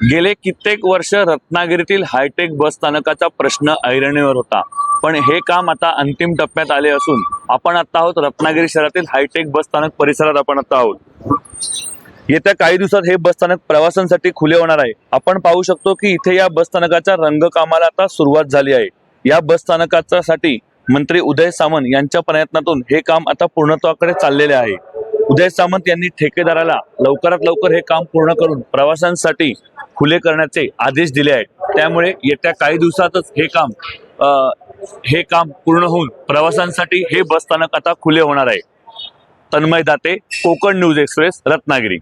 गेले कित्येक वर्ष रत्नागिरीतील हायटेक बस स्थानकाचा प्रश्न ऐरणीवर होता. पण हे काम आता अंतिम टप्प्यात आले असून आपण आता आहोत रत्नागिरी शहरातील हायटेक बस स्थानक परिसरात आपण आता आहोत. येत्या काही दिवसात हे बस स्थानक प्रवाशांसाठी खुले होणार आहे. आपण पाहू शकतो की इथे या बस स्थानकाच्या रंगकामाला आता सुरुवात झाली आहे. या बस स्थानकाच्या साठी मंत्री उदय सामंत यांच्या प्रयत्नातून हे काम आता पूर्णत्वाकडे चाललेले आहे. उदय सामंत यांनी ठेकेदाराला लवकरात लवकर हे काम पूर्ण करून प्रवाशांसाठी खुले करण्याचे आदेश दिले आहेत. त्यामुळे येत्या काही दिवसातच हे काम आ, हे काम पूर्ण होऊन प्रवाशांसाठी हे बस स्थानक आता खुले होणार आहे. Tanmay Date Konkan news express Ratnagiri.